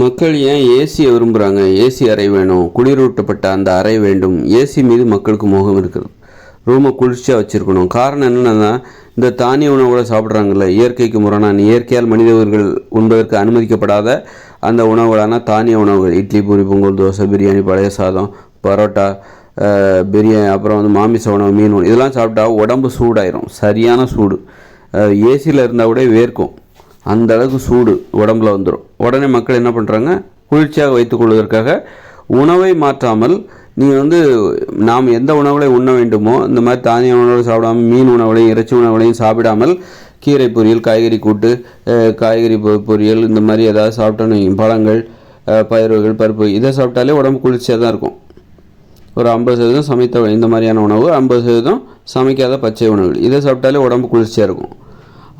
மக்கள் ஏன் ஏசியை விரும்புகிறாங்க ஏசி அறை வேணும். குளிரூட்டப்பட்ட அந்த அறை வேண்டும். ஏசி மீது மக்களுக்கு மோகம் இருக்குது ரூமை குளிர்ச்சியாக வச்சுருக்கணும். காரணம் என்னென்னா இந்த தானிய உணவுகளை சாப்பிட்றாங்கல்ல. இயற்கைக்கு முரணான இயற்கையால் மனிதர்கள் உண்பதற்கு அனுமதிக்கப்படாத அந்த உணவுகளான தானிய உணவுகள். இட்லி பூரி பொங்கல் தோசை பிரியாணி பழைய சாதம் பரோட்டா பிரியாணி அப்புறம் வந்து மாமிச உணவு மீன் உணவு. இதெல்லாம் சாப்பிட்டா உடம்பு சூடாயிரும். சரியான சூடு. ஏசியில் இருந்தால் கூட வேர்க்கும். அந்த அளவுக்கு சூடு உடம்புல வந்துடும் உடனே மக்கள் என்ன பண்ணுறாங்க குளிர்ச்சியாக வைத்துக் கொள்வதற்காக உணவை மாற்றாமல் நீங்கள் வந்து நாம் எந்த உணவுகளை உண்ண வேண்டுமோ இந்த மாதிரி தானிய உணவுகளை சாப்பிடாமல் மீன் உணவுகளையும் இறைச்சி உணவுகளையும் சாப்பிடாமல் கீரை பொரியல் காய்கறி கூட்டு காய்கறி பொ- பொரியல் இந்த மாதிரி ஏதாவது சாப்பிட்டோன்னு பழங்கள் பயிர்கள் பருப்பு இதை சாப்பிட்டாலே உடம்பு குளிர்ச்சியாக தான் இருக்கும். ஒரு ஐம்பது சதவீதம் சமைத்த இந்த மாதிரியான உணவு ஐம்பது சதவீதம் சமைக்காத பச்சை உணவுகள். இதை சாப்பிட்டாலே உடம்பு குளிர்ச்சியாக இருக்கும்.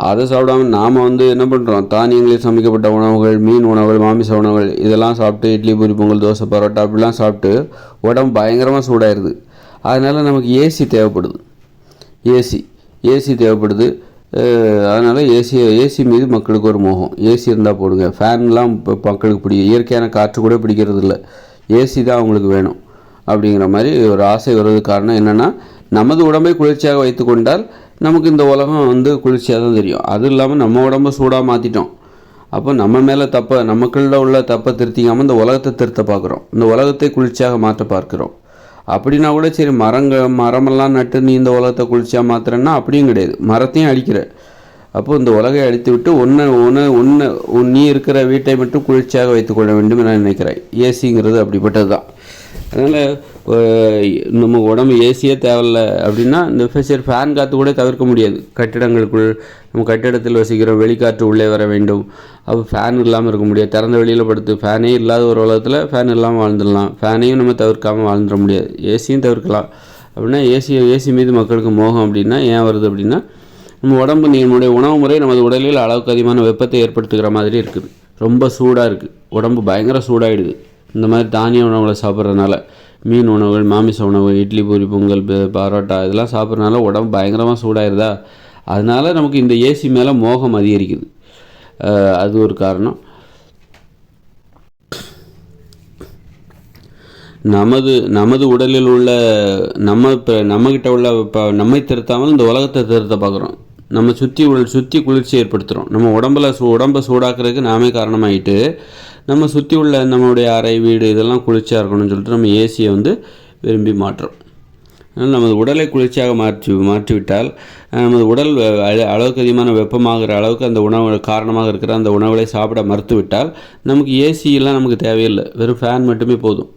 அதை சாப்பிடாம நாம் வந்து என்ன பண்ணுறோம் தானியங்களில் சமைக்கப்பட்ட உணவுகள் மீன் உணவுகள் மாமிச உணவுகள் இதெல்லாம் சாப்பிட்டு இட்லி பூரி பொங்கல் தோசை பரோட்டா அப்படிலாம் சாப்பிட்டு உடம்பு பயங்கரமாக சூடாயிருது. அதனால் நமக்கு ஏசி தேவைப்படுது. ஏசி ஏசி தேவைப்படுது. அதனால் ஏசி ஏசி மீது மக்களுக்கு ஒரு மோகம். ஏசி இருந்தால் போடுங்க. ஃபேன்லாம் இப்போ மக்களுக்கு பிடிக்கும். இயற்கையான காற்று கூட பிடிக்கிறது இல்லை ஏசி தான் அவங்களுக்கு வேணும். அப்படிங்கிற மாதிரி ஒரு ஆசை வர்றதுக்கு காரணம் என்னென்னா நமது உடம்பை குளிர்ச்சியாக வைத்து கொண்டால் நமக்கு இந்த உலகம் வந்து குளிர்ச்சியாக தான் தெரியும். அது இல்லாமல் நம்ம உடம்ப சூடாக மாற்றிட்டோம் அப்போ நம்ம மேலே தப்பை நமக்குள்ள உள்ள தப்பை திருத்திக்காமல் இந்த உலகத்தை திருத்த பார்க்குறோம். இந்த உலகத்தை குளிர்ச்சியாக மாற்ற பார்க்குறோம். அப்படின்னா கூட சரி மரங்கள் மரமெல்லாம் நட்டு நீ இந்த உலகத்தை குளிர்ச்சியாக மாற்றுறேன்னா அப்படியும் கிடையாது. மரத்தையும் அழிக்கிற. அப்போ இந்த உலகை அழித்து விட்டு ஒன்று ஒன்று ஒன்று நீ இருக்கிற வீட்டை மட்டும் குளிர்ச்சியாக வைத்துக்கொள்ள வேண்டும் என நான் நினைக்கிறேன். ஏசிங்கிறது அப்படிப்பட்டது தான் அதனால் நம்ம உடம்பு ஏசியே தேவையில்ல அப்படின்னா இந்த சரி ஃபேன் காற்று கூட தவிர்க்க முடியாது. கட்டிடங்களுக்குள் நம்ம கட்டிடத்தில் வசிக்கிறோம் வெளிக்காற்று உள்ளே வர வேண்டும். அப்போ ஃபேன் இல்லாமல் இருக்க முடியாது. திறந்த வெளியில் படுத்து ஃபேனே இல்லாத ஒரு உலகத்தில் ஃபேன் இல்லாமல் வாழ்ந்துடலாம். ஃபேனையும் நம்ம தவிர்க்காமல் வாழ்ந்துட முடியாது. ஏசியும் தவிர்க்கலாம். அப்படின்னா ஏசி ஏசி மீது மக்களுக்கு மோகம் அப்படின்னா ஏன் வருது அப்படின்னா நம்ம உடம்பு நம்முடைய உணவு முறை நமது உடலில் அளவுக்கு அதிகமான வெப்பத்தை ஏற்படுத்துகிற மாதிரி இருக்குது. ரொம்ப சூடாக இருக்குது உடம்பு பயங்கர சூடாகிடுது இந்த மாதிரி தானிய உணவுகளை சாப்பிட்றதுனால மீன் உணவுகள் மாமிச உணவு இட்லி பூரி பொங்கல் பரோட்டா இதெல்லாம் சாப்பிட்றதுனால உடம்பு பயங்கரமாக சூடாயிருதா? அதனால நமக்கு இந்த ஏசி மேலே மோகம் அதிகரிக்குது. அது ஒரு காரணம். நமது நமது உடலில் உள்ள நம்ம இப்போ நம்மக்கிட்ட உள்ள இப்போ நம்மை திருத்தாமல் இந்த உலகத்தை திருத்த பார்க்குறோம். நம்ம சுற்றி உள்ள சுற்றி குளிர்ச்சி ஏற்படுத்துகிறோம் நம்ம உடம்புல சூ உடம்பை சூடாக்குறதுக்கு நாமே காரணமாயிட்டு நம்ம சுற்றி உள்ள நம்மளுடைய அறை வீடு இதெல்லாம் குளிர்ச்சியாக இருக்கணும்னு சொல்லிட்டு நம்ம ஏசியை வந்து விரும்பி மாற்றுறோம். அதனால் நமது உடலை குளிர்ச்சியாக மாற்றி மாற்றிவிட்டால் நமது உடல் அள- அளவுக்கு அதிகமான வெப்பமாகிற அளவுக்கு அந்த உணவு காரணமாக இருக்கிற அந்த உணவுகளை சாப்பிட மறுத்துவிட்டால் நமக்கு ஏசியெல்லாம் நமக்கு தேவையில்லை. வெறும் ஃபேன் மட்டுமே போதும்.